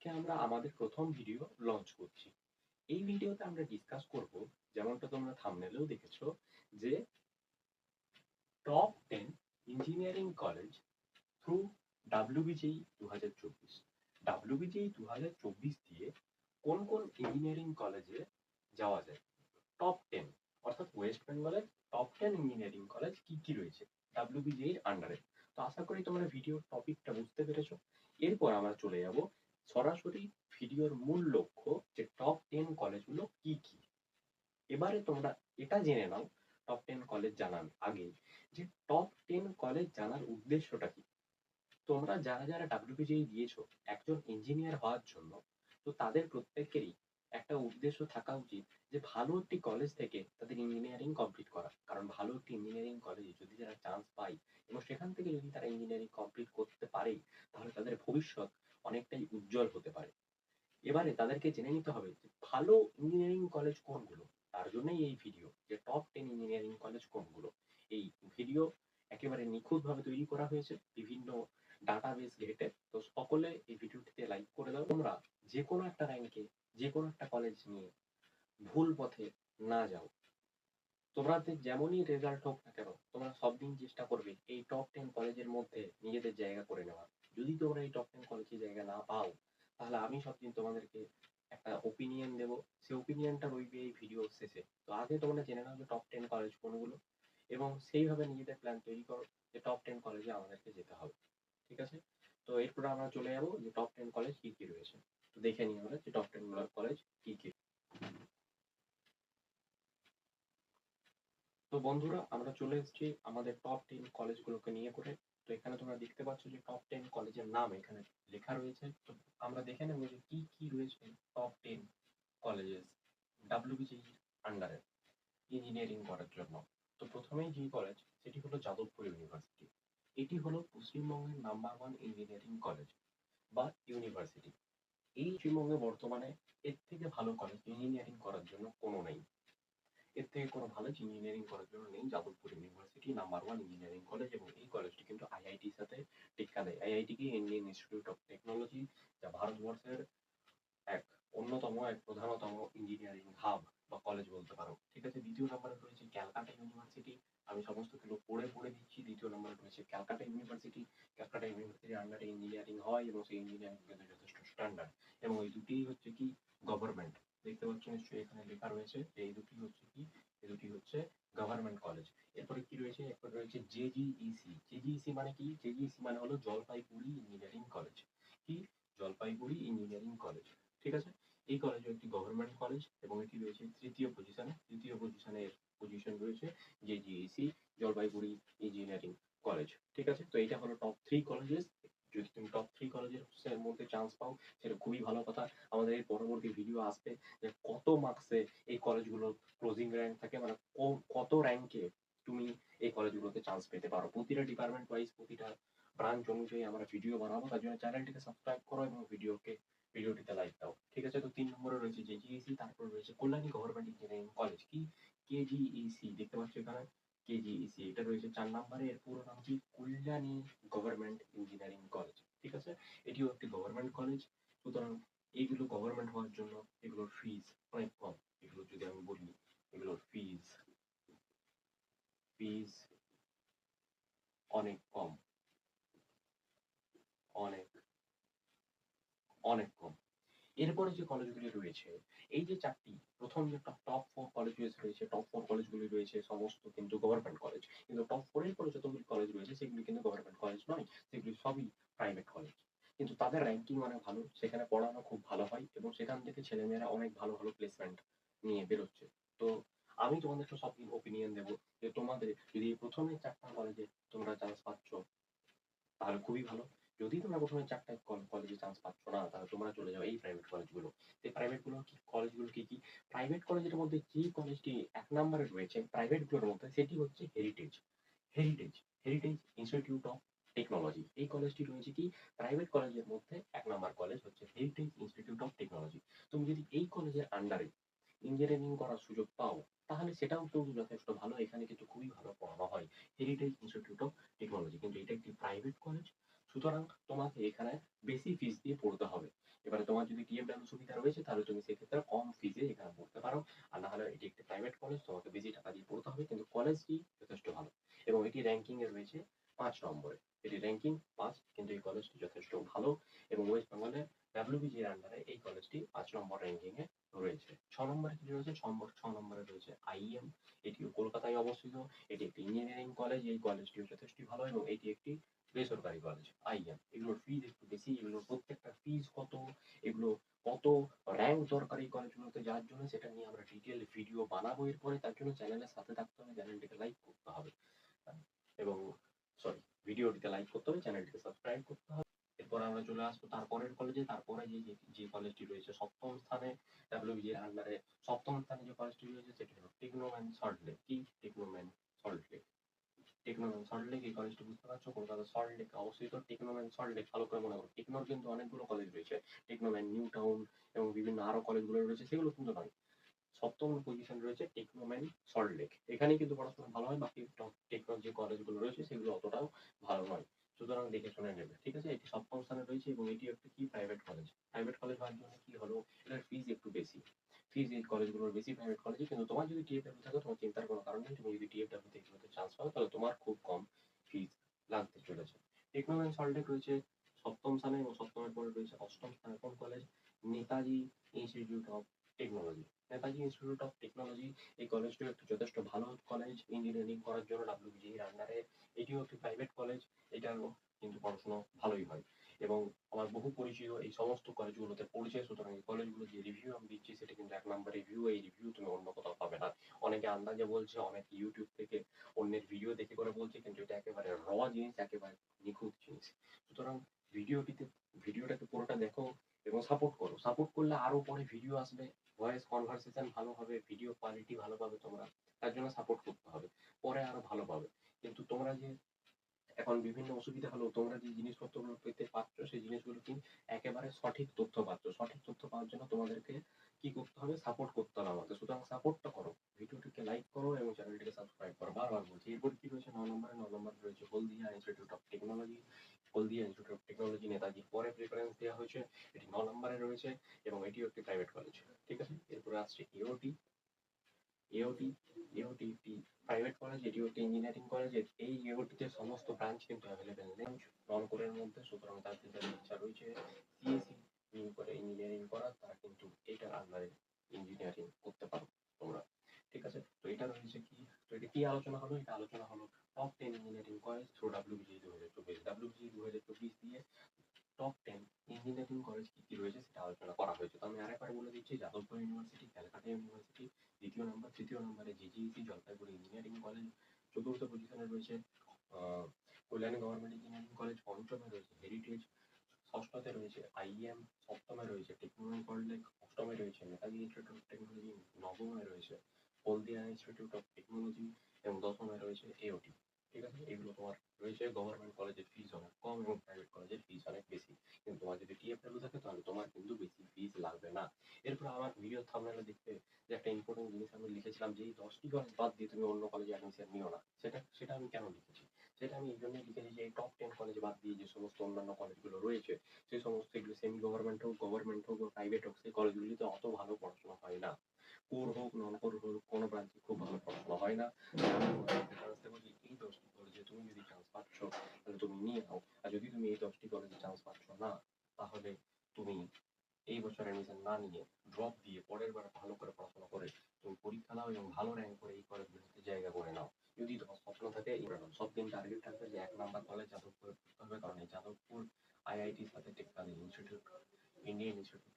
আজকে আমরা আমাদের প্রথম ভিডিও লঞ্চ করছি। এই ভিডিওতে আমরা ডিসকাস করব, যেমনটা তোমরা থাম্বনেলেও দেখেছ, যে top ten engineering college through WBJEE দু হাজার চব্বিশ। ডাব্লিউবিজেই দু হাজার চব্বিশ দিয়ে কোন কোন ইঞ্জিনিয়ারিং কলেজে যাওয়া যায়? টপ টেন অর্থাৎ ওয়েস্ট বেঙ্গলের টপ টেন ইঞ্জিনিয়ারিং কলেজ কি কি রয়েছে? ডাব্লিউবিজেই এর আন্ডারে তো আশা করি তোমরা ভিডিওর টপিকটা বুঝতে পেরেছ। এরপর আমরা চলে যাব সরাসরি ভিডিওর মূল লক্ষ্য যে টপ টেন কলেজগুলো কি কি? এবারে তোমরা এটা জেনে নাও টপ টেন কলেজ জানার আগে যে টপ টেন কলেজ জানার উদ্দেশ্যটা কি? তোমরা যারা যারা ডাব্লিউপিজি দিয়েছ, একজন ইঞ্জিনিয়ার হওয়ার জন্য, তো তাদের প্রত্যেকেরই একটা উদ্দেশ্য থাকা উচিত যে ভালো একটি কলেজ থেকে তাদের ইঞ্জিনিয়ারিং কমপ্লিট করা। কারণ ভালো একটি ইঞ্জিনিয়ারিং কলেজে যদি তারা চান্স পায় এবং সেখান থেকে যদি তারা ইঞ্জিনিয়ারিং কমপ্লিট করতে পারে, তাহলে তাদের ভবিষ্যৎ অনেকটাই উজ্জ্বল হতে পারে। এবারে তাদেরকে জেনে নিতে হবে ভালো ইঞ্জিনিয়ারিং কলেজ কোনগুলো? তার জন্যই এই ভিডিও যে টপ টেন ইঞ্জিনিয়ারিং কলেজ কোনগুলো? এই ভিডিও একেবারে নিখুঁতভাবে তৈরি করা হয়েছে বিভিন্ন ডাটাবেস ঘেটে। তো সকলে এই ভিডিওটিতে লাইক করে দাও। তোমরা যে কোনো একটা র্যাঙ্কে যে কোনো একটা কলেজ নিয়ে ভুল পথে না যাও। তোমাদের যেমনই রেজাল্ট হোক না কেন, তোমরা সব দিন চেষ্টা করবে এই টপ টেন কলেজের মধ্যে নিজেদের জায়গা করে নেওয়ার। যদি তোমরা এই টপ টেন কলেজে জায়গা না পাও, তাহলে আমি সবদিন তোমাদেরকে একটা ওপিনিয়ন দেবো। সেই ওপিনিয়নটা রইবে এই ভিডিও শেষে। তো আগে তোমরা জেনে নাও যে টপ টেন কলেজ কোনগুলো এবং সেইভাবে নিজেদের প্ল্যান তৈরি করো যে টপ টেন কলেজে আমাদেরকে যেতে হবে। ঠিক আছে? তো এরপর আমরা চলে যাব যে টপ টেন কলেজ কি কি রয়েছে। দেখে নিই আমরা যে টপ টেন কলেজ কি কি। তো বন্ধুরা, আমরা চলে এসেছি আমাদের টপ টেন কলেজগুলোকে নিয়ে করে। তো এখানে তোমরা দেখতে পাচ্ছ যে টপ টেন কলেজের নাম এখানে লেখা রয়েছে। তো আমরা দেখে নেব যে কি কি রয়েছে টপ টেন কলেজেস ডাব্লিউবিজি আন্ডারে ইঞ্জিনিয়ারিং করার জন্য। তো প্রথমেই যে কলেজ সেটি হলো যাদবপুর ইউনিভার্সিটি এটি হলো পশ্চিমবঙ্গের নাম্বার ওয়ান ইঞ্জিনিয়ারিং কলেজ বা ইউনিভার্সিটি এই পশ্চিমবঙ্গে বর্তমানে এর থেকে ভালো কলেজ ইঞ্জিনিয়ারিং করার জন্য কোনো নেই। এর থেকে কোনো ভালো ইঞ্জিনিয়ারিং করার জন্য নেই। Jadavpur university number one engineering college এবং এই কলেজটি কিন্তু আইআইটির সাথে টেক্কা দেয়। আইআইটি কি ইন্ডিয়ান ইনস্টিটিউট অফ টেকনোলজি যা ভারতবর্ষের এক অন্যতম, এক প্রধানতম ইঞ্জিনিয়ারিং হাব বা কলেজ বলতে পারো। ঠিক আছে? দ্বিতীয় নম্বরে রয়েছে ক্যালকাটা ইউনিভার্সিটি আমি সমস্ত কিছু পড়ে পড়ে দিচ্ছি। দ্বিতীয় নম্বরে রয়েছে ক্যালকাটা ইউনিভার্সিটি ক্যালকাটা ইউনিভার্সিটির আন্ডারে ইঞ্জিনিয়ারিং হয় এবং সেই ইঞ্জিনিয়ারিং স্ট্যান্ডার্ড এবং এই দুটি হচ্ছে কি গভর্নমেন্ট দেখতে পাচ্ছ নিশ্চয়ই এখানে লেখা রয়েছে যে এই দুটি হচ্ছে কি? এই দুটি হচ্ছে গভর্নমেন্ট কলেজ এরপরে কি রয়েছে? এরপরে রয়েছে জেজিইসি জেজিইসি মানে কি? জেজিইসি মানে হলো জলপাইগুড়ি ইঞ্জিনিয়ারিং কলেজ কি? জলপাইগুড়ি ইঞ্জিনিয়ারিং কলেজ ঠিক আছে? এই কলেজও একটি গভর্নমেন্ট কলেজ এবং এটি রয়েছে তৃতীয় পজিশনে তৃতীয় পজিশনের পজিশন রয়েছে জেজিইসি জলপাইগুড়ি ইঞ্জিনিয়ারিং কলেজ ঠিক আছে? তো এটা হলো টপ থ্রি কলেজেস যদি তুমি টপ থ্রি কলেজের মধ্যে চান্স পাও, সেটা খুবই ভালো কথা। আমাদের এই পরবর্তী ভিডিও আসবে যে কত মার্কসে এই কলেজগুলোর ক্লোজিং র্যাঙ্ক থাকে মানে কত র্যাঙ্কে তুমি এই কলেজগুলোতে চান্স পেতে পারো। প্রতিটা ডিপার্টমেন্ট ওয়াইজ প্রতিটা ব্রাঞ্চ অনুযায়ী আমরা ভিডিও বানাবো। তার জন্য চ্যানেলটিকে সাবস্ক্রাইব করো এবং ভিডিওকে ভিডিওটিতে লাইক দাও। ঠিক আছে? তো তিন নম্বরে রয়েছে জেজিইসি তারপর রয়েছে কল্যাণী গভর্নমেন্ট ইঞ্জিনিয়ারিং কলেজ কি? কেজিইসি দেখতে পাচ্ছ এখানে? কেজিইসি এটা রয়েছে চার নম্বরে। এর পুরো নাম কি? কল্যাণী গভর্নমেন্ট ইঞ্জিনিয়ারিং কলেজ ঠিক আছে? এটিও একটি গভর্নমেন্ট কলেজ সুতরাং এইগুলো গভর্নমেন্ট হওয়ার জন্য এগুলোর ফিজ অনেক কম। এগুলো যদি আমি বলি, এগুলোর ফিজ ফিজ অনেক কম। অনেক অনেক কম। এরপরে যে কলেজগুলি রয়েছে এই যে চারটি, প্রথম যে টপ ফোর কলেজ রয়েছে টপ ফোর কলেজগুলি রয়েছে সমস্ত কিন্তু গভর্নমেন্ট কলেজ কিন্তু টপ ফোরের পরে যতগুলি কলেজ রয়েছে, সেগুলি কিন্তু গভর্নমেন্ট কলেজ নয়, সেগুলি সবই প্রাইভেট কলেজ কিন্তু তাদের র্যাঙ্কিং অনেক ভালো, সেখানে পড়ানো খুব ভালো হয় এবং সেখান থেকে ছেলেমেয়েরা অনেক ভালো ভালো প্লেসমেন্ট নিয়ে বেরোচ্ছে। তো আমি তোমাদের তোমাদেরকে সব ওপিনিয়ন দেবো যে তোমাদের যদি প্রথমে চারটা কলেজে তোমরা চান্স পাচ্ছ তাহলে খুবই ভালো যদি তোমরা প্রথমে চারটা কলেজে চান্স পাচ্ছ না তাহলে তোমরা চলে যাও এই প্রাইভেট কলেজগুলো এই প্রাইভেটগুলো কি কলেজগুলো কি কি প্রাইভেট কলেজের মধ্যে যে কলেজটি এক নম্বরে রয়েছে প্রাইভেটগুলোর মধ্যে সেটি হচ্ছে heritage heritage institute of technology এই কলেজটি রয়েছে কি? প্রাইভেট কলেজের মধ্যে এক নম্বর কলেজ হচ্ছে হেরিটেজ ইনস্টিটিউট অফ টেকনোলজি তুমি যদি এই কলেজের আন্ডারে ইঞ্জিনিয়ারিং করার সুযোগ পাও, তাহলে সেটাও কিন্তু যথেষ্ট ভালো। এখানে কিন্তু খুবই ভালো পড়ানো হয় হেরিটেজ ইনস্টিটিউট অফ টেকনোলজি কিন্তু এটা একটি প্রাইভেট কলেজ সুতরাং তোমাকে এখানে বেশি ফিস দিয়ে পড়তে হবে। এবারে তোমার যদি টিএফডাব্লিউ সুবিধা রয়েছে, তাহলে তুমি সেক্ষেত্রে কম ফিজে এখানে পড়তে পারো। আর না হলে এটি একটি প্রাইভেট কলেজ তোমাকে বেশি টাকা দিয়ে পড়তে হবে, কিন্তু কলেজটি যথেষ্ট ভালো। এবং এটি র্যাঙ্কিং এ রয়েছে পাঁচ নম্বরে। এটি র্যাঙ্কিং পাঁচ, কিন্তু এই কলেজটি যথেষ্ট ভালো। এবং ওয়েস্ট বেঙ্গলের ডাব্লিউবিজির আন্ডারে এই কলেজটি পাঁচ নম্বর র্যাঙ্কিং এ রয়েছে। ছ নম্বরে কি রয়েছে, ছ নম্বর রয়েছে আইএম এটিও কলকাতায় অবস্থিত। এটি একটি ইঞ্জিনিয়ারিং কলেজ এই কলেজটিও যথেষ্ট ভালো এবং এটি একটি বেসরকারি কলেজ আইএম এগুলোর ফিজ একটু বেশি, এগুলোর প্রত্যেকটা ফিজ কত, এগুলো কত র্যাঙ্ক দরকার এই কলেজগুলোতে যাওয়ার জন্য সেটা নিয়ে আমরা ডিটেল ভিডিও বানাবো এরপরে, তার জন্য চ্যানেলের সাথে থাকতে হবে চ্যানেলটিকে লাইক করতে হবে। এবং সরি ভিডিওটিতে লাইক করতে হবে চ্যানেলটিকে সাবস্ক্রাইব করতে হবে। এরপর আমরা চলে আসব তারপরের কলেজে তারপরে যে, যে- কলেজটি রয়েছে সপ্তম স্থানে ডাব্লিউবি এর আন্ডারে সপ্তম স্থানে যে কলেজটি রয়েছে, সেটি হলো টেকনোম্যান সল্টলেক কি? টেকনোম্যান সল্টলেক টেকনোম্যান সল্টলেক এই কলেজটি বুঝতে পারছ? কলকাতা সল্টলেক অবস্থিত টেকনোম্যান সল্টলেক ভালো করে মনে করো। টেকনোর কিন্তু অনেকগুলো কলেজ রয়েছে। টেকনোম্যান নিউ টাউন এবং বিভিন্ন আরও কলেজগুলো রয়েছে, সেগুলো কিন্তু নয় সপ্তম পজিশন রয়েছে টেকনোম্যান সল্টলেক এখানে কিন্তু পড়াশোনা ভালো হয়, বাকি টপ টেকনোর যে কলেজগুলো রয়েছে, সেগুলো অতটাও ভালো নয়। সুতরাং দেখে শুনে নেবে, ঠিক আছে? এটি সপ্তম স্থানে রয়েছে এবং এটি একটা কি? প্রাইভেট কলেজ প্রাইভেট কলেজ হওয়ার জন্য কি হলো? এটার ফিজ একটু বেশি। ফিজ এই কলেজগুলোর বেশি প্রাইভেট কলেজে কিন্তু তোমার যদি টিএফডাব্লিউ থাকে, তোমার চিন্তার কোনো কারণ নেই। তুমি যদি টিএফডাব্লিউ থেকে এগুলোতে চান্স পাও তাহলে তোমার খুব কম ফিজ লাগতে চলেছে। টেকনোলজি সল্টেক রয়েছে সপ্তম স্থানে এবং সপ্তমের পরে রয়েছে অষ্টম স্থানে কোন college Netaji institute of technology Netaji institute of technology এই কলেজটিও একটি যথেষ্ট ভালো কলেজ ইঞ্জিনিয়ারিং করার জন্য ডাব্লিউবিজি এর আন্ডারে এটিও একটি প্রাইভেট কলেজ এটারও কিন্তু পড়াশোনা ভালোই হয়। এবং বহু পরিচিত। এই সমস্ত কলেজগুলোতে পড়েছে। সুতরাং এই কলেজগুলো যে রিভিউ আমি দিচ্ছি, সেটা কিন্তু এক নম্বর রিভিউ এই রিভিউ তুমি অন্য কোথাও পাবে না। অনেকে আন্দাজে বলছে, অনেকে ইউটিউব থেকে অন্যের ভিডিও দেখে করে বলছে, কিন্তু এটা একেবারে র জিনিস, একেবারে নিখুঁত জিনিস। সুতরাং ভিডিওটিতে ভিডিওটাকে পুরোটা দেখো এবং সাপোর্ট করো। সাপোর্ট করলে আরও পরে ভিডিও আসবে। ভয়েস কনভারসেশন ভালো হবে ভিডিও কোয়ালিটি ভালো পাবে তোমরা। তার জন্য সাপোর্ট করতে হবে। পরে আরও ভালো পাবে। কিন্তু তোমরা যে এখন বিভিন্ন অসুবিধা হলো, তোমরা যে জিনিসপত্রগুলো পেতে পাচ্ছ সেই জিনিসগুলো কি একেবারে সঠিক তথ্য পাচ্ছ? সঠিক তথ্য পাওয়ার জন্য তোমাদেরকে কি করতে হবে? সাপোর্ট করতে হবে আমাকে সুতরাং সাপোর্টটা করো ভিডিওটিকে লাইক করো এবং চ্যানেলটিকে সাবস্ক্রাইব করো বারবার বলছি এরপর কি রয়েছে ন নম্বরে ন নম্বরে রয়েছে Haldia institute of technology Haldia institute of technology Netaji পরে প্রিফারেন্স দেওয়া হয়েছে এটি ন নম্বরে রয়েছে এবং এটিও একটি প্রাইভেট কলেজ ঠিক আছে এরপরে আসছে এওটি এওটি এওটি একটি প্রাইভেট কলেজ এটি হচ্ছে ইঞ্জিনিয়ারিং কলেজ এই ইউটিতে সমস্ত ব্রাঞ্চ কিন্তু অ্যাভেলেবেল নেই। রংপুরের মধ্যে, সুতরাং তাদের যাদের ইচ্ছা রয়েছে সিএসি নিয়ে করে ইঞ্জিনিয়ারিং করা তারা কিন্তু এটার আন্ডারে ইঞ্জিনিয়ারিং করতে পারো তোমরা। ঠিক আছে? তো এটা রয়েছে কি? তো এটা কি আলোচনা হলো? এটা আলোচনা হলো top ten engineering college through WBJEE দু হাজার চব্বিশ দিয়ে টপ টেন ইঞ্জিনিয়ারিং কলেজ কি কি রয়েছে সেটা আলোচনা করা হয়েছে তো আমি আরেকবার বলে দিচ্ছি যাদবপুর ইউনিভার্সিটি ক্যালকাটা ইউনিভার্সিটি দ্বিতীয় নম্বর তৃতীয় নম্বরে জিজিইসি জলপাইগুড়ি ইঞ্জিনিয়ারিং কলেজ, চতুর্থ পজিশনে রয়েছে কল্যাণী গভর্নমেন্ট ইঞ্জিনিয়ারিং কলেজ পঞ্চমে রয়েছে হেরিটেজ ষষ্ঠতে রয়েছে আইএম সপ্তমে রয়েছে টেকনোলজি কলেজ অষ্টমে রয়েছে, নেতাজি ইনস্টিটিউট অফ টেকনোলজি নবমে রয়েছে, হলদিয়া ইনস্টিটিউট অফ টেকনোলজি এবং দশমে রয়েছে এওটি ঠিক আছে? এগুলো তোমার রয়েছে। গভর্নমেন্ট কলেজের ফিস অনেক কম এবং প্রাইভেট কলেজের ফিস অনেক বেশি। কিন্তু তোমার যদি টিএফডাব্লিউ থাকে, তাহলে তোমার কিন্তু বেশি ফিস লাগবে না। এরপর আমার ভিডিও থামনেলে দেখতে যে একটা ইম্পর্টেন্ট জিনিস আমি লিখেছিলাম যে এই দশটি কলেজ বাদ দিয়ে তুমি অন্য কলেজে অ্যাডমিশন নিও না। সেটা সেটা আমি কেন লিখেছি? সেটা আমি এই জন্যই লিখেছি যে এই টপ টেন কলেজ বাদ দিয়ে যে সমস্ত অন্যান্য কলেজগুলো রয়েছে, সেই সমস্ত এগুলো সেমি গভর্নমেন্ট হোক গভর্নমেন্ট হোক বা প্রাইভেট হোক, সেই কলেজগুলিতে অত ভালো পড়াশোনা হয় না। কোর হোক নন কোর হোক, কোনো ব্রাঞ্চে খুব ভালো পড়াশোনা হয় না তাই আমি preference দেবো যে এই দশটি কলেজে তুমি যদি চান্স পাচ্ছ তাহলে তুমি নিয়ে নাও আর যদি তুমি এই দশটি কলেজে চান্স পাচ্ছ না তাহলে তুমি এই বছর অ্যাডমিশন না নিয়ে ড্রপ দিয়ে পরের বার ভালো করে পড়াশোনা করে তুমি পরীক্ষা দাও এবং ভালো র্যাঙ্ক করে এই কলেজগুলোতে জায়গা করে নাও। যদি তোমার স্বপ্ন থাকে সব দিন টার্গেট থাকবে যে এক নাম্বার কলেজ যাদবপুরে হবে কারণ এই যাদবপুর আইআইটির সাথে টেকনোলজি ইনস্টিটিউট ইন্ডিয়ান ইনস্টিটিউট